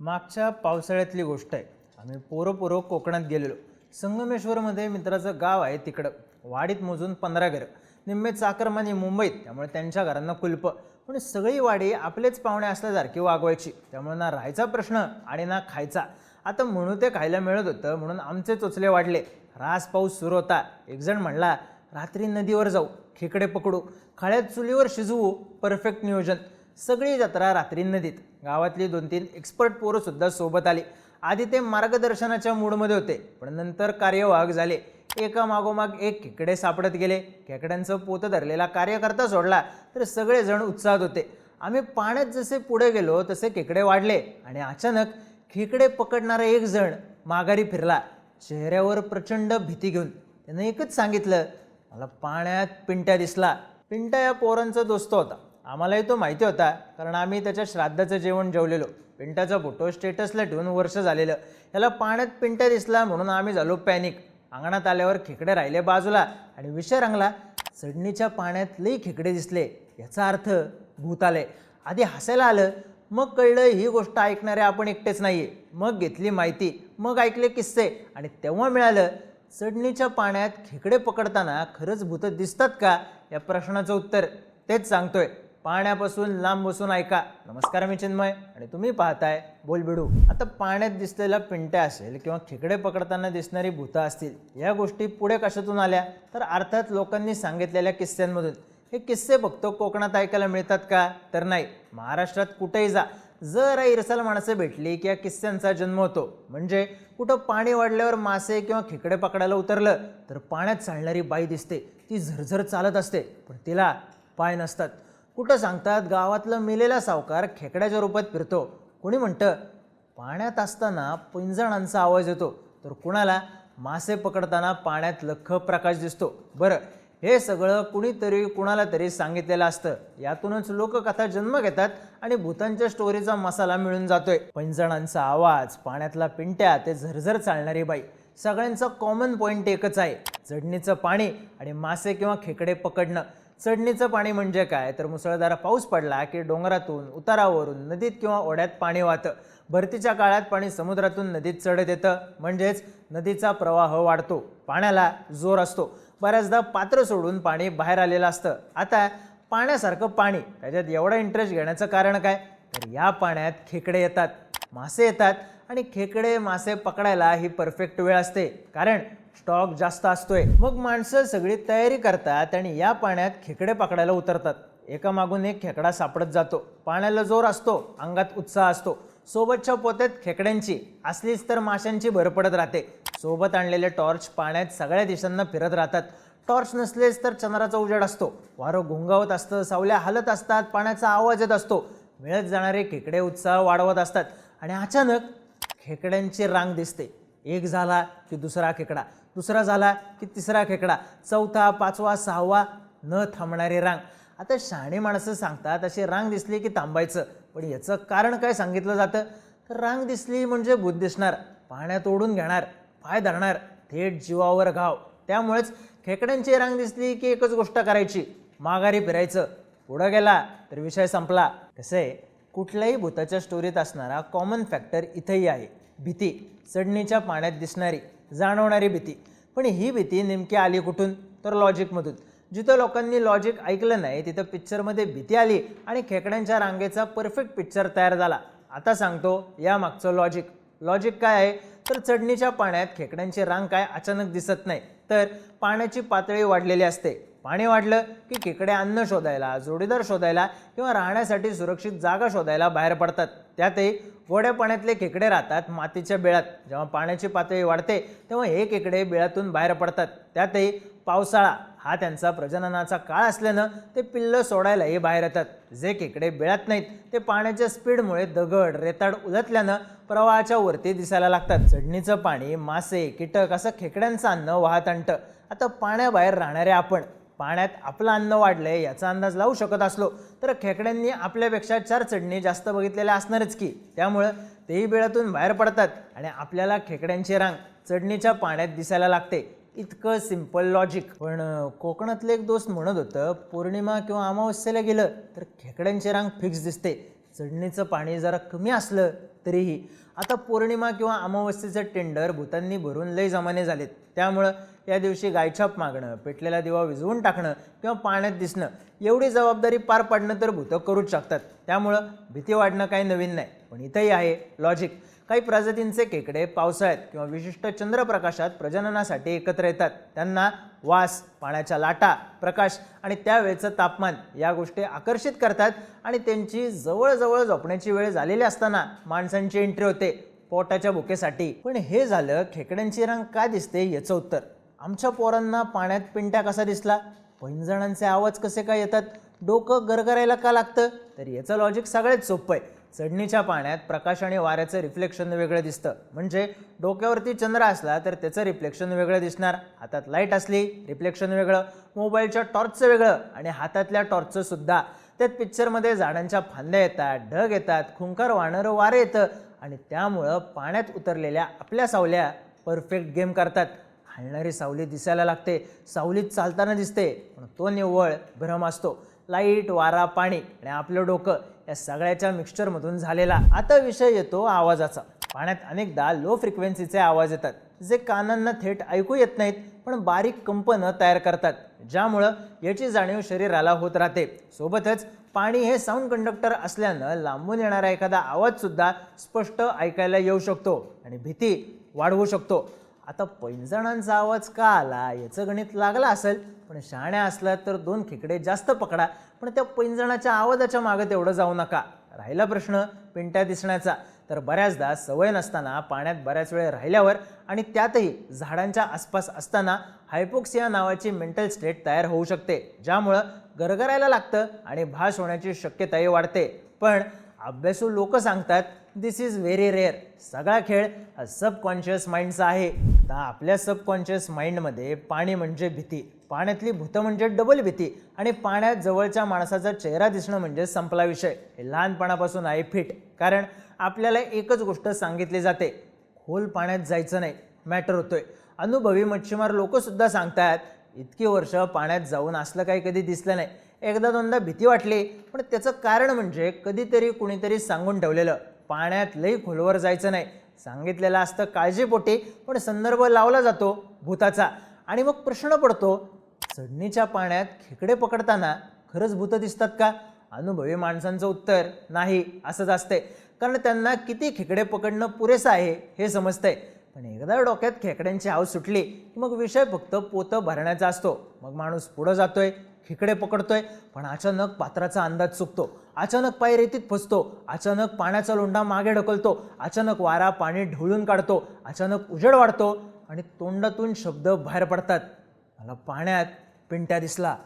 मागच्या पावसाळ्यातली गोष्ट आहे. आम्ही पोरं पोरं कोकणात गेलेलो. संगमेश्वरमध्ये मित्राचं गाव आहे तिकडं. वाडीत मोजून पंधरा घरं. निम्मे चाकरमानी मुंबईत. त्यामुळे त्यांच्या घरांना कुलप. पण सगळी वाडी आपलेच पाहुणे असल्यासारखी वागवायची. त्यामुळे ना राहायचा प्रश्न आणि ना खायचा. आता म्हणू ते खायला मिळत होतं म्हणून आमचे चोचले वाढले. रास पाऊस सुरू होता. एकजण म्हणला रात्री नदीवर जाऊ. खेकडे पकडू. खाळ्यात चुलीवर शिजवू. परफेक्ट नियोजन. सगळी जत्रा रात्री नदीत. गावातली दोन तीन एक्सपर्ट पोरंसुद्धा सोबत आली. आधी ते मार्गदर्शनाच्या मूडमध्ये होते पण नंतर कार्यवाहक झाले. एका मागोमाग एक खेकडे सापडत गेले. खेकड्यांचं पोत धरलेला कार्यकर्ता सोडला तर सगळेजण उत्साहात होते. आम्ही पाण्यात जसे पुढे गेलो तसे खेकडे वाढले आणि अचानक खेकडे पकडणारा एक जण माघारी फिरला. चेहऱ्यावर प्रचंड भीती घेऊन त्यानं एकच सांगितलं मला पाण्यात पिंट्या दिसला. पिंट्या या पोरांचा दोस्त होता. आम्हालाही तो माहिती होता कारण आम्ही त्याच्या श्राद्धाचं जेवण जेवलेलो. पिंटाचा फोटो स्टेटसला ठेवून वर्ष झालेलं. याला पाण्यात पिंट्या दिसला म्हणून आम्ही झालो पॅनिक. अंगणात आल्यावर खेकडे राहिले बाजूला आणि विषय रंगला चढणीच्या पाण्यात लई खेकडे दिसले. याचा अर्थ भूत आले. आधी हसायला आलं मग कळलं ही गोष्ट ऐकणारे आपण एकटेच नाहीये. मग घेतली माहिती मग ऐकले किस्से आणि तेव्हा मिळालं चढणीच्या पाण्यात खेकडे पकडताना खरंच भूत दिसतात का? या प्रश्नाचं उत्तर तेच सांगतोय. पाण्यापासून लांब बसून ऐका. नमस्कार मी चिन्मय आणि तुम्ही पाहताय बोलबिडू आता पाण्यात दिसलेला पिंट्या असेल किंवा खेकडे पकडताना दिसणारी भूतं असतील या गोष्टी पुढे कशातून आल्या? तर अर्थात लोकांनी सांगितलेल्या किस्स्यांमधून. हे किस्से फक्त कोकणात ऐकायला मिळतात का? तर नाही. महाराष्ट्रात कुठेही जा. जरा इरसाल माणसं भेटली की या किस्स्यांचा जन्म होतो. म्हणजे कुठं पाणी वाढल्यावर मासे किंवा खेकडे पकडायला उतरलं तर पाण्यात चालणारी बाई दिसते. ती झरझर चालत असते पण तिला पाय नसतात. कुठं सांगतात? गावातलं मेलेला सावकार खेकड्याच्या रूपात फिरतो. कोणी म्हणतं पाण्यात असताना पिंजणांचा आवाज येतो. तर कुणाला? मासे पकडताना पाण्यात लख प्रकाश दिसतो. बरं हे सगळं कुणीतरी कुणाला तरी सांगितलेलं असतं. यातूनच लोककथा जन्म घेतात आणि भूतांच्या स्टोरीचा मसाला मिळून जातोय. पैंजणांचा आवाज पाण्यातला पिंट्या ते झरझर चालणारी बाई. सगळ्यांचा कॉमन पॉईंट एकच आहे. चढणीचं पाणी आणि मासे किंवा खेकडे पकडणं. चढणीचं पाणी म्हणजे काय? तर मुसळधार पाऊस पडला की डोंगरातून उतारावरून नदीत किंवा ओढ्यात पाणी वाहतं. भरतीच्या काळात पाणी समुद्रातून नदीत चढत येतं. म्हणजेच नदीचा प्रवाह वाढतो. पाण्याला जोर असतो. बऱ्याचदा पात्र सोडून पाणी बाहेर आलेलं असतं. आता पाण्यासारखं पाणी त्याच्यात एवढा इंटरेस्ट घेण्याचं कारण काय? तर या पाण्यात खेकडे येतात. मासे येतात. आणि खेकडे मासे पकडायला ही परफेक्ट वेळ असते. कारण स्टॉक जास्त असतोय. मग माणसं सगळी तयारी करतात आणि या पाण्यात खेकडे पकडायला उतरतात. एका मागून एक खेकडा सापडत जातो. पाण्याला जोर असतो अंगात उत्साह असतो. सोबतच्या पोत्यात खेकड्यांची असलीच तर माशांची भर पडत राहते. सोबत आणलेले टॉर्च पाण्यात सगळ्या दिशांना फिरत राहतात. टॉर्च नसलेच तर चंद्राचा उजेड असतो. वारं घुंगावत असतं सावल्या हलत असतात पाण्याचा आवाज येत असतो. मिळत जाणारे खेकडे उत्साह वाढवत असतात. आणि अचानक खेकड्यांची रांग दिसते. एक झाला की दुसरा खेकडा. दुसरा झाला की तिसरा खेकडा. चौथा पाचवा सहावा न थांबणारी रांग. आता शहाणी माणसं सांगतात अशी रांग दिसली की थांबायचं. पण याचं कारण काय सांगितलं जातं? तर रांग दिसली म्हणजे भूत दिसणार पाण्यात ओढून घेणार पाय धरणार थेट जीवावर घाव. त्यामुळेच खेकड्यांची रांग दिसली की एकच गोष्ट करायची माघारी फिरायचं. पुढं गेला तर विषय संपला. कसं आहे? कुठल्याही भूताच्या स्टोरीत असणारा कॉमन फॅक्टर इथंही आहे. भीती चढणीच्या पाण्यात दिसणारी जाणवणारी भीती. पण ही भीती नेमकी आली कुठून? तर लॉजिकमधून जिथं लोकांनी लॉजिक ऐकलं नाही तिथं पिक्चरमध्ये भीती आली आणि खेकड्यांच्या रांगेचा परफेक्ट पिक्चर तयार झाला. आता सांगतो या मागचं लॉजिक लॉजिक काय आहे? तर चढणीच्या पाण्यात खेकड्यांची रांग काय अचानक दिसत नाही. तर पाण्याची पातळी वाढलेली असते. पाणी वाढलं की खेकडे अन्न शोधायला जोडीदार शोधायला किंवा राहण्यासाठी सुरक्षित जागा शोधायला बाहेर पडतात. त्यातही गोड्या पाण्यातले खेकडे राहतात मातीच्या बेळात. जेव्हा पाण्याची पातळी वाढते तेव्हा हे खेकडे बिळातून बाहेर पडतात. त्यातही पावसाळा हा त्यांचा प्रजननाचा काळ असल्यानं ते पिल्लं सोडायलाही बाहेर येतात. जे खेकडे बेळात नाहीत ते पाण्याच्या स्पीडमुळे दगड रेताड उलटल्यानं प्रवाहाच्या वरती दिसायला लागतात. चढणीचं पाणी मासे कीटक असं खेकड्यांचं अन्न वाहत आणतं. आता पाण्याबाहेर राहणारे आपण पाण्यात आपलं अन्न वाढलंय याचा अंदाज लावू शकत असलो तर खेकड्यांनी आपल्यापेक्षा चार चढणी जास्त बघितलेल्या असणारच. की. त्यामुळं तेही बिळातून बाहेर पडतात आणि आपल्याला खेकड्यांची रांग चढणीच्या पाण्यात दिसायला लागते. इतकं सिंपल लॉजिक पण कोकणातलं कोकणातले एक दोस्त म्हणत होतं पौर्णिमा किंवा अमावस्येला गेलं तर खेकड्यांची रांग फिक्स दिसते. चढणीचं पाणी जरा कमी असलं तरीही. आता पौर्णिमा किंवा अमावस्येचं टेंडर भूतांनी भरून लय जमाने झालेत. त्यामुळं या दिवशी गायछाप मागणं पेटलेला दिवा विझवून टाकणं किंवा पाण्यात दिसणं एवढी जबाबदारी पार पाडणं तर भूतं करूच शकतात. त्यामुळं भीती वाढणं काही नवीन नाही पण इथंही आहे लॉजिक काही प्रजातींचे केकडे पावसाळ्यात किंवा विशिष्ट चंद्रप्रकाशात प्रजननासाठी एकत्र येतात. त्यांना वास पाण्याच्या लाटा प्रकाश आणि त्यावेळेचं तापमान या गोष्टी आकर्षित करतात आणि त्यांची जवळजवळ झोपण्याची वेळ झालेली असताना माणसांची एंट्री होते पोटाच्या भुकेसाठी पण हे झालं खेकड्यांची रंग का दिसते याचं उत्तर. आमच्या पोरांना पाण्यात पिंट्या कसा दिसला? पैंजणांचे आवाज कसे काय येतात? डोकं गरगरायला का लागतं? तर याचं लॉजिक सगळ्यात सोपं आहे. चढणीच्या पाण्यात प्रकाश आणि वाऱ्याचं रिफ्लेक्शन वेगळं दिसतं. म्हणजे डोक्यावरती चंद्र असला तर त्याचं रिफ्लेक्शन वेगळं दिसणार. हातात लाइट असली रिफ्लेक्शन वेगळं. मोबाईलच्या टॉर्चचं वेगळं आणि हातातल्या टॉर्चचं सुद्धा. त्यात पिक्चरमध्ये झाडांच्या फांद्या येतात ढग येतात खुंकार वाहणारं वारं येतं. आणि त्यामुळं पाण्यात उतरलेल्या आपल्या सावल्या परफेक्ट गेम करतात. हलणारी सावली दिसायला लागते. सावलीत चालताना दिसते पण तो निव्वळ भ्रम असतो. लाइट वारा पाणी आणि आपलं डोकं या सगळ्याच्या मिक्सचरमधून झालेला आता विषय येतो आवाजाचा. पाण्यात अनेकदा लो फ्रिक्वेन्सीचे आवाज येतात जे कानांना थेट ऐकू येत नाहीत पण बारीक कंपनं तयार करतात. ज्यामुळं याची जाणीव शरीराला होत राहते. सोबतच पाणी हे साऊंड कंडक्टर असल्यानं लांबून येणारा एखादा आवाजसुद्धा स्पष्ट ऐकायला येऊ शकतो आणि भीती वाढवू शकतो. आता पैंजणांचा आवाज का आला? याचं गणित लागलं असेल. पण शहाण्या असला तर दोन खेकडे जास्त पकडा. पण त्या पैंजणाच्या आवाजाच्या मागं तेवढं जाऊ नका. राहिला प्रश्न पिंट्या दिसण्याचा. तर बऱ्याचदा सवय नसताना पाण्यात बऱ्याच वेळ राहिल्यावर आणि त्यातही झाडांच्या आसपास असताना हायपोक्सिया नावाची मेंटल स्टेट तयार होऊ शकते ज्यामुळं गरगरायला लागतं आणि भास होण्याची शक्यताही वाढते. पण अभ्यासू लोक सांगतात दिस इज व्हेरी रेअर सगळा खेळ हा सबकॉन्शियस माइंडचा आहे. आता आपल्या सबकॉन्शियस माइंडमध्ये पाणी म्हणजे भीती. पाण्यातली भूतं म्हणजे डबल भीती. आणि पाण्यात जवळच्या माणसाचा चेहरा दिसणं म्हणजे संपला विषय. हे लहानपणापासून आहे फिट कारण आपल्याला एकच गोष्ट सांगितली जाते. खोल पाण्यात जायचं नाही. मॅटर होतोय. अनुभवी मच्छीमार लोकसुद्धा सांगतात इतकी वर्ष पाण्यात जाऊन असलं काही कधी दिसलं नाही. एकदा दोनदा भीती वाटली पण त्याचं कारण म्हणजे कधीतरी कुणीतरी सांगून ठेवलेलं. पाण्यात लई खोलवर जायचं नाही. सांगितलेलं असतं काळजीपोटी पण संदर्भ लावला जातो भूताचा. आणि मग प्रश्न पडतो चढणीच्या पाण्यात खेकडे पकडताना खरंच भूतं दिसतात का? अनुभवी माणसांचं उत्तर नाही असंच असते. कारण त्यांना किती खेकडे पकडणं पुरेसं आहे हे समजतंय. पण एकदा डोक्यात खेकड्यांची हाव सुटली की मग विषय फक्त पोतं भरण्याचा असतो. मग माणूस पुढं जातोय खेकडे पकडतोय पण अचानक पात्राचा अंदाज चुकतो. अचानक पाय रेतीत फसतो अचानक पाण्याचा लोंढा मागे ढकलतो अचानक वारा पाणी ढवळून काढतो अचानक उजेड वाढतो आणि तोंडातून शब्द बाहेर पडतात. मला पाण्यात पिंट्या दिसला.